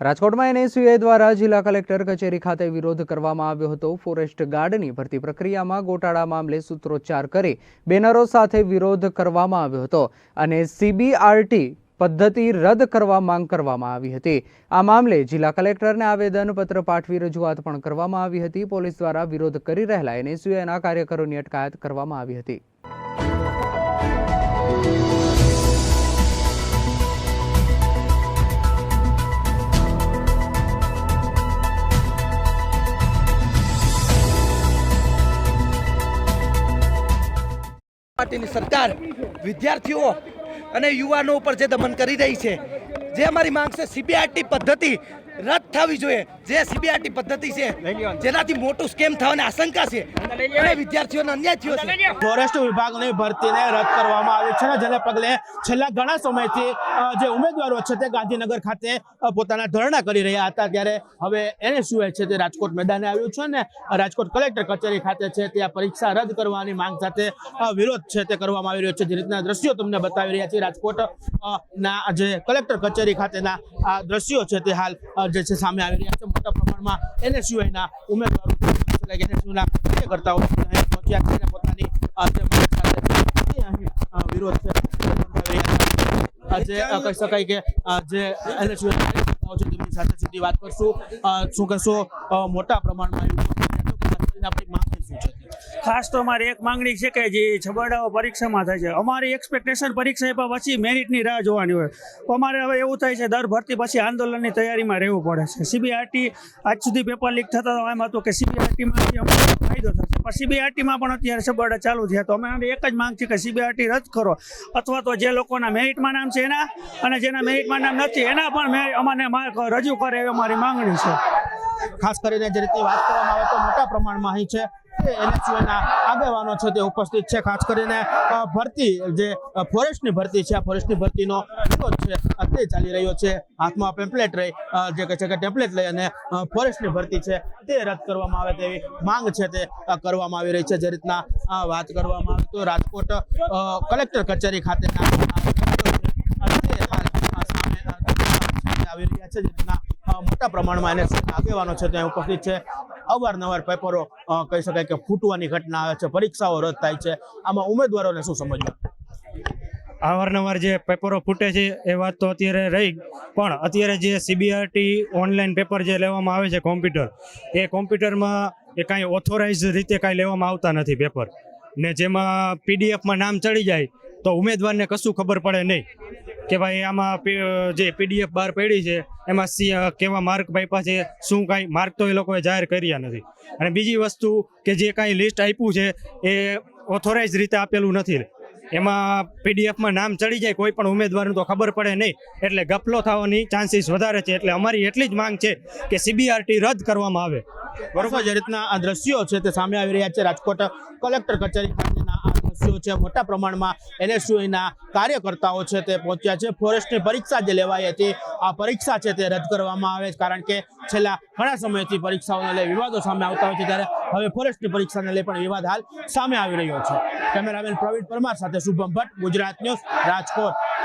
રાજકોટમાં એનએસયુઆઈ દ્વારા જિલ્લા કલેક્ટર કચેરી ખાતે વિરોધ કરવામાં આવ્યો હતો. ફોરેસ્ટ ગાર્ડની ભરતી પ્રક્રિયામાં ગોટાળા મામલે સૂત્રોચ્ચાર કરી બેનરો સાથે વિરોધ કરવામાં આવ્યો હતો અને સીબીઆરટી પદ્ધતિ રદ કરવા માંગ કરવામાં આવી હતી. આ મામલે જિલ્લા કલેક્ટરને આવેદનપત્ર પાઠવી રજૂઆત પણ કરવામાં આવી હતી. પોલીસ દ્વારા વિરોધ કરી રહેલા એનએસયુઆઈના કાર્યકરોની અટકાયત કરવામાં આવી હતી. પાર્ટીની સરકાર વિદ્યાર્થીઓ અને યુવાનો ઉપર જે દમન કરી રહી છે, જે અમારી માંગ છે સીબીઆરટી પદ્ધતિ રદ થવી જોઈએ. જે સીબીઆરટી પદ્ધતિ છે જેનાથી મોટું સ્કેમ થવાની આશંકા છે. અને વિદ્યાર્થીઓને અન્યાય થયો છે. ફોરેસ્ટ વિભાગની ભરતીને રદ કરવામાં આવી છે અને જેને પગલે છેલ્લા ઘણા સમયથી જે ઉમેદવારો છે તે ગાંધીનગર ખાતે પોતાના ધરણા કરી રહ્યા હતા. ત્યારે હવે એને શું છે તે રાજકોટ મેદાને આવ્યું છે ને રાજકોટ કલેક્ટર કચેરી ખાતે છે ત્યાં પરીક્ષા રદ કરવાની માંગ સાથે વિરોધ છે તે કરવામાં આવી રહ્યો છે. જે રીતના દ્રશ્યો તમને બતાવી રહ્યા છે રાજકોટ ના જે કલેક્ટર કચેરી ખાતેના આ દ્રશ્યો છે તે હાલ જે છે સામે આવી રહ્યા છે. મોટા પ્રમાણમાં એનએસયુઆઈના ઉમેદવારો એટલે કે NSU ના કાર્યકર્તાઓ પહોંચ્યા છે પોતાની વિરોધ છે તે નોંધાવી રહ્યા છે. અ, જે કહી શકાય કે જે તેમની સાથે સીધી વાત કરશું. શું કહેશો? મોટા પ્રમાણમાં આપણી ખાસ તો અમારી એક માંગણી છે કે જે છબરડાઓ પરીક્ષામાં થાય છે. અમારી એક્સપેક્ટેશન પરીક્ષા આપ્યા પછી મેરિટની રાહ જોવાની હોય. તો અમારે હવે એવું થાય છે, દર ભરતી પછી આંદોલનની તૈયારીમાં રહેવું પડે છે. સીબીઆરટી આજ સુધી પેપર લીક થતા એમ હતું કે સીબીઆરટીમાંથી અમને ફાયદો થશે. પણ સીબીઆરટીમાં પણ અત્યારે છબરડા ચાલુ થયા તો અમે અમારી એક જ માંગ છે કે સીબીઆરટી રદ કરો. અથવા તો જે લોકોના મેરિટમાં નામ છે એના અને જેના મેરિટમાં નામ નથી, એના પણ અમને રજૂ કરે એવી અમારી માંગણી છે. ખાસ કરીને જે રીતે વાત કરવામાં આવે તો મોટા પ્રમાણમાં અહીં છે તે NSUના આગેવાનો છે તે ઉપસ્થિત છે. ખાસ કરીને ભરતી જે ફોરેસ્ટની ભરતી છે આ ફોરેસ્ટની ભરતીનો વિરોધ છે. તે ચાલી રહ્યો છે. હાથમાં પેમ્પલેટ રહી જે કહે છે કે ટેમ્પલેટ લઈ અને ફોરેસ્ટની ભરતી છે તે રદ કરવામાં આવે તેવી માંગ છે તે કરવામાં આવી રહી છે. જે રીતના વાત કરવામાં આવે તો રાજકોટ કલેક્ટર કચેરી ખાતેના અ, દ્રશ્યો છે અ, તે હાલ અ, સામે અ, આવી રહ્યા છે. જે રીતના મોટા પ્રમાણમાં એને આગેવાનો છે ત્યાં ઉપસ્થિત છે. અવારનવાર પેપરો કહી શકાય કે ફૂટવાની ઘટના આવે છે, પરીક્ષાઓ રદ થાય છે. આમાં ઉમેદવારોને શું સમજવા? અવારનવાર જે પેપરો ફૂટે છે, એ વાત તો અત્યારે રહી. પણ અત્યારે જે સીબીઆરટી ઓનલાઈન પેપર જે લેવામાં આવે છે કોમ્પ્યુટર એ કોમ્પ્યુટરમાં એ કાંઈ ઓથોરાઇઝ રીતે કાંઈ લેવામાં આવતા નથી પેપર ને જેમાં પીડીએફમાં નામ ચડી જાય, તો ઉમેદવારને કશું ખબર પડે નહીં. કે ભાઈ આમાં જે પીડીએફ બહાર પડી છે, એમાં સી કેવા માર્ક પાઇપા છે, શું કાંઈ માર્ક તો એ લોકોએ જાહેર કર્યા નથી. અને બીજી વસ્તુ કે જે કાંઈ લિસ્ટ આપ્યું છે, એ ઓથોરાઇઝ રીતે આપેલું નથી. એમાં પીડીએફમાં નામ ચડી જાય, કોઈ પણ ઉમેદવારનું તો ખબર પડે નહીં. એટલે ગફલો થવાની ચાન્સીસ વધારે છે. એટલે અમારી એટલી જ માંગ છે કે સીબીઆરટી રદ કરવામાં આવે. બરોબર, જે રીતના આ દ્રશ્યો છે તે સામે આવી રહ્યા છે. રાજકોટ કલેક્ટર કચેરી. ખાતેના છે, મોટા પ્રમાણમાં એનએસયુના કાર્યકર્તાઓ છે તે પહોંચ્યા છે. ફોરેસ્ટની પરીક્ષા જે લેવાઈ હતી, આ પરીક્ષા છે તે રદ કરવામાં આવે છે. કારણ કે છેલ્લા ઘણા સમયથી પરીક્ષાઓને લઈ વિવાદો સામે આવતા હોય છે, ત્યારે હવે ફોરેસ્ટની પરીક્ષાને લઈ પણ વિવાદ હાલ સામે આવી રહ્યો છે. કેમેરામેન પ્રવીણ પરમાર સાથે શુભમ ભટ્ટ, ગુજરાત ન્યૂઝ રાજકોટ.